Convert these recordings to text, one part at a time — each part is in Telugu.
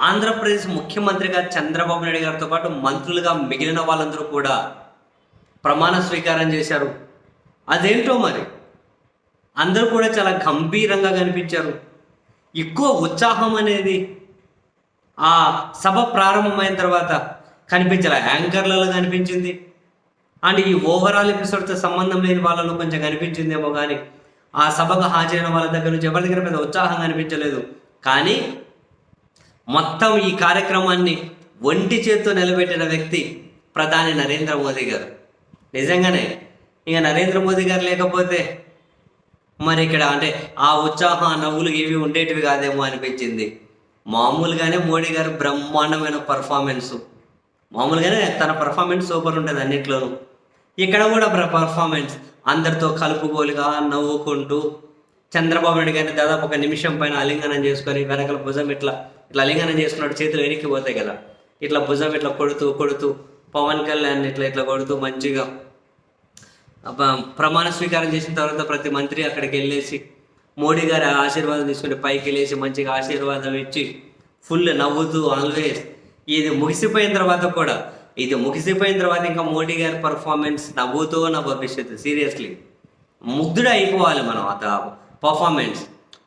ఆంధ్రప్రదేశ్ ముఖ్యమంత్రిగా చంద్రబాబు నాయుడు గారితో పాటు మంత్రులుగా మిగిలిన వాళ్ళందరూ కూడా ప్రమాణ స్వీకారం చేశారు. అదేంటో మరి? అందరూ కూడా చాలా గంభీరంగా కనిపించారు. ఎక్కువ ఉత్సాహం అనేది ఆ సభ ప్రారంభమైన తర్వాత కనిపించాల యాంకర్లలో కనిపించింది. అండ్ ఈ ఓవరాల్ ఎపిసోడ్తో సంబంధం లేని వాళ్ళలో కొంచెం కనిపించిందేమో కానీ ఆ సభకు హాజరైన వాళ్ళ దగ్గర నుంచి ఎవరి దగ్గర పెద్ద ఉత్సాహం కనిపించలేదు. కానీ మొత్తం ఈ కార్యక్రమాన్ని ఒంటి చేత్తో నిలబెట్టిన వ్యక్తి ప్రధాని నరేంద్ర మోదీ గారు. నిజంగానే ఇక నరేంద్ర మోదీ గారు లేకపోతే మరి ఇక్కడ అంటే ఆ ఉత్సాహం నవ్వులు ఇవి ఉండేటివి కాదేమో అనిపించింది. మామూలుగానే మోడీ గారు బ్రహ్మాండమైన పర్ఫార్మెన్స్ మామూలుగానే తన పర్ఫార్మెన్స్ సూపర్ ఉంటుంది అన్నిట్లోనూ. ఇక్కడ కూడా పర్ఫార్మెన్స్ అందరితో కలుపుకోలుగా నవ్వుకుంటూ చంద్రబాబు నాయుడు గారిని దాదాపు ఒక నిమిషం పైన అలింగనం చేసుకొని వెనకల భుజం ఇట్లా ఇట్లా అలింగనం చేసుకున్నట్టు చేతులు వెనక్కి పోతాయి కదా. ఇట్లా భుజం ఇట్లా కొడుతూ కొడుతూ పవన్ కళ్యాణ్ ఇట్లా ఇట్లా కొడుతూ మంచిగా ప్రమాణ స్వీకారం చేసిన తర్వాత ప్రతి మంత్రి అక్కడికి వెళ్ళేసి మోడీ గారి ఆశీర్వాదం తీసుకుని పైకి వెళ్ళేసి మంచిగా ఆశీర్వాదం ఇచ్చి ఫుల్ నవ్వుతూ ఆల్వేస్ ఇది ముగిసిపోయిన తర్వాత కూడా ఇది ముగిసిపోయిన తర్వాత ఇంకా మోడీ గారి పర్ఫార్మెన్స్ నవ్వుతూ నా భవిష్యత్తు సీరియస్లీ ముగ్ధుడు అయిపోవాలి మనం ఆ పర్ఫార్మెన్స్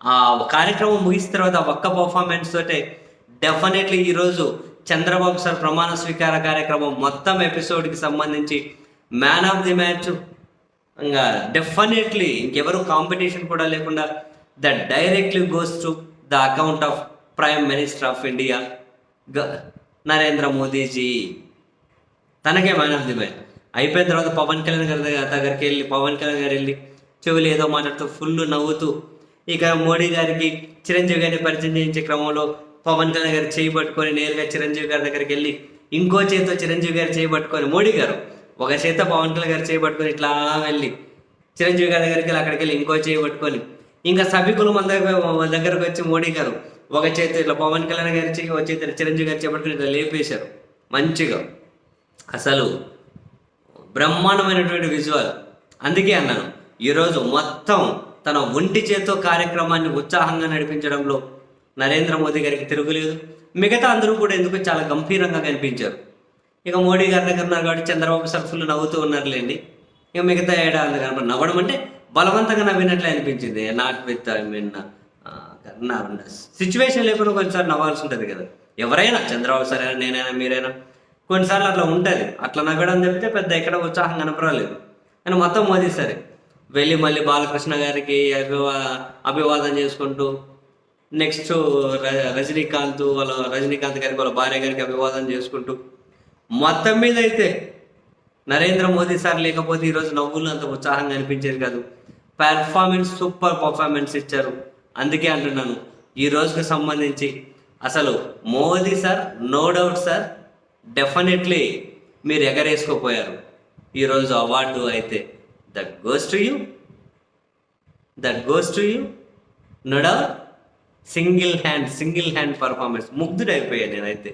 ఆ కార్యక్రమం ముగిసిన తర్వాత ఒక్క పర్ఫార్మెన్స్ తోటే డెఫినెట్లీ ఈరోజు చంద్రబాబు సార్ ప్రమాణ స్వీకార కార్యక్రమం మొత్తం ఎపిసోడ్కి సంబంధించి మ్యాన్ ఆఫ్ ది మ్యాచ్ ఇంకా డెఫినెట్లీ ఇంకెవరు కాంపిటీషన్ కూడా లేకుండా the directly goes to the account of prime minister of India Narendra Modiji తనకే మ్యాన్ ఆఫ్ ది మ్యాచ్ అయిపోయిన తర్వాత పవన్ కళ్యాణ్ గారి దగ్గర దగ్గరికి వెళ్ళి పవన్ కళ్యాణ్ గారు వెళ్ళి చెవులు ఏదో మాట్లాడుతూ ఫుల్ నవ్వుతూ ఇక మోడీ గారికి చిరంజీవి గారిని పరిచయం చేయించే క్రమంలో పవన్ కళ్యాణ్ గారు చేయి పట్టుకొని నేరుగా చిరంజీవి గారి దగ్గరికి వెళ్ళి ఇంకో చేతితో చిరంజీవి గారు చేయి పట్టుకొని మోడీ గారు ఒక చేత పవన్ కళ్యాణ్ గారు చేయి పట్టుకొని ఇట్లా వెళ్ళి చిరంజీవి గారి దగ్గరికి వెళ్ళి అక్కడికి వెళ్ళి ఇంకో చేయి పట్టుకొని ఇంకా సభికులు మన దగ్గర మన దగ్గరకు వచ్చి మోడీ గారు ఒక చేతి ఇట్లా పవన్ కళ్యాణ్ గారి చేయి ఒక చేతి చిరంజీవి గారు చేపట్టుకుని ఇట్లా లేపేశారు. మంచిగా. అసలు బ్రహ్మాండమైనటువంటి విజువల్. అందుకే అన్నాను ఈరోజు మొత్తం తన ఒంటి చేత్తో కార్యక్రమాన్ని ఉత్సాహంగా నడిపించడంలో నరేంద్ర మోదీ గారికి తిరుగులేదు. మిగతా అందరూ కూడా ఎందుకు చాలా గంభీరంగా కనిపించారు. ఇక మోడీ గారి దగ్గర ఉన్నారు కాబట్టి చంద్రబాబు సర్ఫులు నవ్వుతూ ఉన్నారులేండి. ఇక మిగతా ఏడాది కనుక నవ్వడం అంటే బలవంతంగా నవ్వినట్లే అనిపించింది. Not with I mean situation లేకుండా కొన్నిసార్లు నవ్వాల్సి ఉంటుంది కదా. ఎవరైనా చంద్రబాబు సార్ అయినా నేనైనా మీరైనా కొన్నిసార్లు అట్లా ఉంటుంది. అట్లా నవ్వడం చెప్తే పెద్ద ఎక్కడ ఉత్సాహం కనపడలేదు. కానీ మొత్తం మోదీ సరే. వెళ్ళి మళ్ళీ బాలకృష్ణ గారికి అభివా అభివాదం చేసుకుంటూ నెక్స్ట్ ర- రజనీకాంత్ వాళ్ళ రజనీకాంత్ గారికి వాళ్ళ భార్య గారికి అభివాదం చేసుకుంటూ మొత్తం మీద అయితే నరేంద్ర మోదీ సార్ లేకపోతే ఈరోజు నవ్వులు అంత ఉత్సాహంగా అనిపించేది కాదు. పెర్ఫార్మెన్స్ సూపర్ పర్ఫార్మెన్స్ ఇచ్చారు. అందుకే అంటున్నాను ఈ రోజుకి సంబంధించి అసలు Modi sir no doubt sir definitely మీరు ఎగరేసుకోపోయారు. ఈరోజు అవార్డు అయితే. That goes to you that goes to you Nada single hand single hand performance ముగ్ధుడైపోయాను నేనైతే.